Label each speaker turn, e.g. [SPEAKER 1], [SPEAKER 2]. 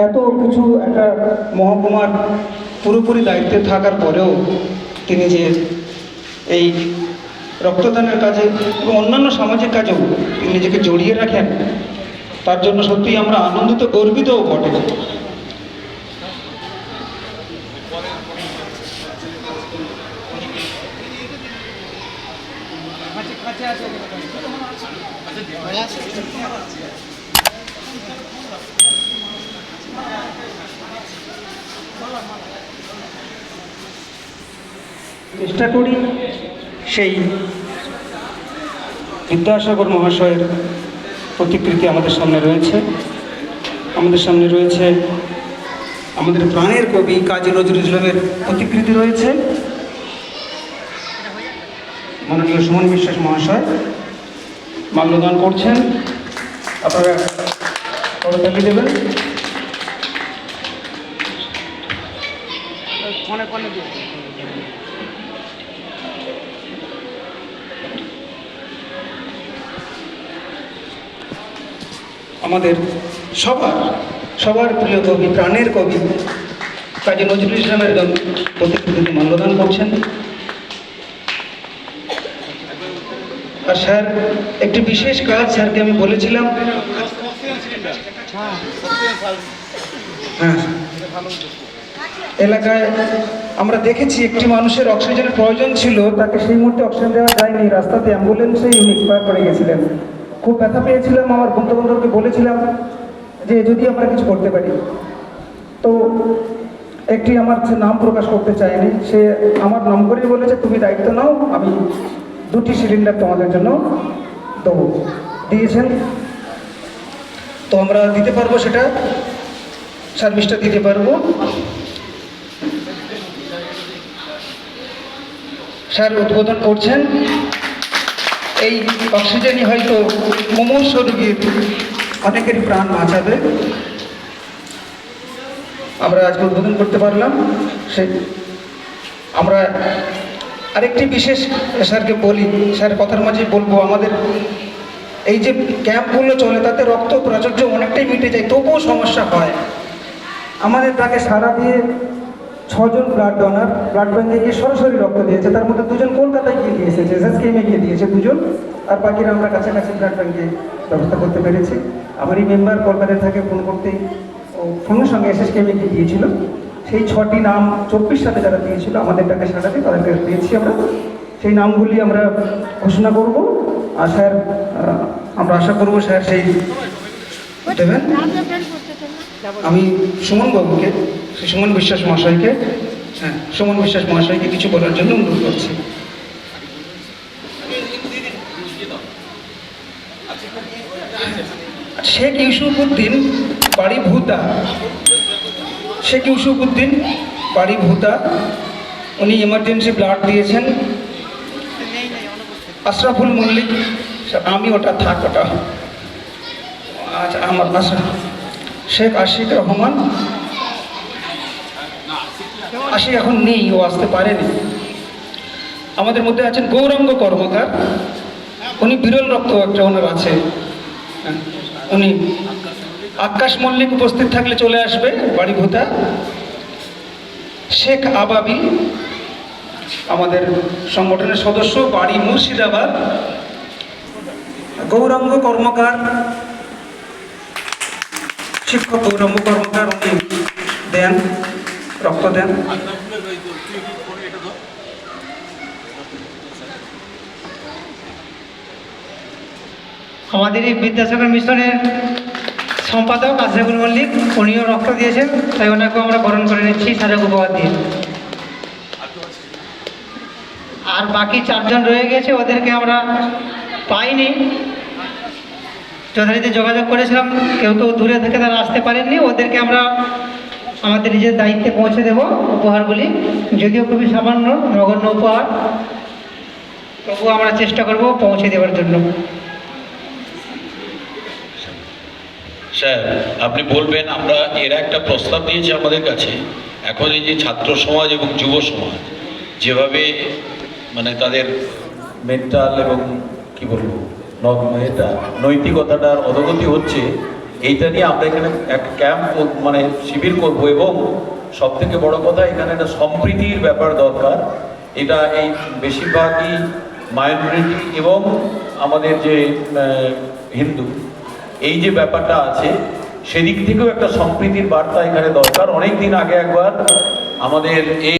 [SPEAKER 1] এত কিছু একটা মহকুমার পুরোপুরি দায়িত্বে থাকার পরেও তিনি যে এই রক্তদানের কাজে এবং অন্যান্য সামাজিক কাজেও তিনি নিজেকে জড়িয়ে রাখেন, তার জন্য সত্যিই আমরা আনন্দিত গর্বিতও বটে। চেষ্টা করি সেই বিদ্যাসাগর মহাশয়ের প্রতিকৃতি আমাদের সামনে রয়েছে। আমাদের সামনে রয়েছে আমাদের প্রাণের কবি কাজী নজরুল ইসলামের প্রতিকৃতি রয়েছে। মাননীয় সুমন বিশ্বাস মহাশয় মাল্যদান করছেন। আপনারা দেবেন। আমাদের সবার সবার প্রিয় কবি প্রাণের কবি কাজী নজরুল ইসলামের একজন প্রতিকৃতিতে মাল্যদান করছেন। আর স্যার একটি বিশেষ কাজ স্যারকে আমি বলেছিলাম। হ্যাঁ। এলাকায় আমরা দেখেছি একটি মানুষের অক্সিজেনের প্রয়োজন ছিল, তাকে সেই মুহূর্তে অক্সিজেন দেওয়া যায়নি। রাস্তাতে অ্যাম্বুলেন্সেই উনি এক্সপায়ার করে গেছিলেন। খুব ব্যথা পেয়েছিলাম, আমার বন্ধু বান্ধবকে বলেছিলাম যে, যদি আমরা কিছু করতে পারি। তো একটি আমার নাম প্রকাশ করতে চায়নি। সে আমার নাম করেই বলেছে, তুমি দায়িত্ব নাও, আমি দুটি সিলিন্ডার তোমাদের জন্য দেবো। দিয়েছেন। তো আমরা দিতে পারব সেটা? সার্ভিসটা দিতে পারব? স্যার উদ্বোধন করছেন। এই অক্সিজেনই হয়তো মুমূর্ষ রোগীর অনেকেরই প্রাণ বাঁচাবে। আমরা আজকে উদ্বোধন করতে পারলাম। সে আমরা আরেকটি বিশেষ স্যারকে বলি, স্যার কথার মাঝে বলব, আমাদের এই যে ক্যাম্পগুলো চলে, তাতে রক্ত প্রাচুর্য অনেকটাই মিটে যায়, তবুও সমস্যা হয়। আমাদের তাকে সারা দিয়ে ছজন ব্লাড ডোনার ব্লাড ব্যাঙ্কে গিয়ে সরাসরি রক্ত দিয়েছে। তার মধ্যে দুজন কলকাতায় গিয়ে দিয়েছে এসএস কেমে গিয়ে দিয়েছে দুজন। আর বাকিরা আমরা কাছাকাছি ব্লাড ব্যাঙ্কে ব্যবস্থা করতে পেরেছি। আমারই মেম্বার কলকাতায় থাকে ফোন করতেই ও সঙ্গে সঙ্গে এসএস কেমে গিয়ে দিয়েছিল। সেই ছটি নাম চব্বিশ সালে যারা দিয়েছিল আমাদের টাকা সারাতে তাদেরকে দিয়েছি আমরা। সেই নামগুলি আমরা ঘোষণা করব। আর স্যার আমরা আশা করব স্যার সেই দেবেন। আমি সুমন বাবুকে সুমন বিশ্বাস মহাশয়কে হ্যাঁ সুমন বিশ্বাস মহাশয়কে কিছু বলার জন্য অনুরোধ করছি। শেখ ইউসুফউদ্দিন বাড়ি ভূতা শেখ ইউসুফউদ্দিন বাড়ি ভূতা উনি এমার্জেন্সি ব্লাড দিয়েছেন। আশরাফুল মল্লিক, আমি ওটা, থাক ওটা। আচ্ছা আমার আশরাফ শেখ আশিক রহমান আশিক এখন নেই, ও আসতে পারেনি। আমাদের মধ্যে আছেন গৌরাঙ্গ কর্মকার। উনি বিরল রক্ত একটা ওনার আছে। উনি আকাশ মল্লিক উপস্থিত থাকলে চলে আসবে, বাড়ি ভূতা। শেখ আবাবি, আমাদের সংগঠনের সদস্য, বাড়ি মুর্শিদাবাদ। গৌরাঙ্গ কর্মকার, শিক্ষক গৌরব কর্মকার উনি দেন। রক্ত দেন।
[SPEAKER 2] আমাদের এই বিদ্যাসাগর মিশনের সম্পাদক আশরাফুল মল্লিক, উনিও রক্ত দিয়েছেন, তাই ওনাকে আমরা বরণ করে নিচ্ছি সাজা উপহার দিয়ে। আর বাকি চারজন রয়ে গেছে, ওদেরকে আমরা পাইনি। যথারীতি যোগাযোগ করেছিলাম, কেউ কেউ দূরে থেকে তারা আসতে পারেননি, ওদেরকে আমরা আমাদের নিজের দায়িত্বে পৌঁছে দেব উপহারগুলি। যদিও খুবই সামান্য নগণ্য উপহার। তবুও আমরা চেষ্টা করব পৌঁছে দেওয়ার জন্য।
[SPEAKER 3] স্যার, আপনি বলবেন আমরা এরা একটা প্রস্তাব দিয়েছে আমাদের কাছে। এখন এই যে ছাত্র সমাজ এবং যুব সমাজ, যেভাবে মানে তাদের মেন্টাল এবং কি বলব এটা নৈতিকতাটার অধগতি হচ্ছে এইটা নিয়ে আমরা এখানে এক ক্যাম্প মানে শিবির করব এবং সব থেকে বড় কথা, এখানে একটা সম্প্রীতির ব্যাপার দরকার। এটা এই বেশিরভাগই মাইনরিটি এবং আমাদের যে হিন্দু, এই যে ব্যাপারটা আছে, সেদিক থেকেও একটা সম্প্রীতির বার্তা এখানে দরকার। অনেক দিন আগে একবার আমাদের এই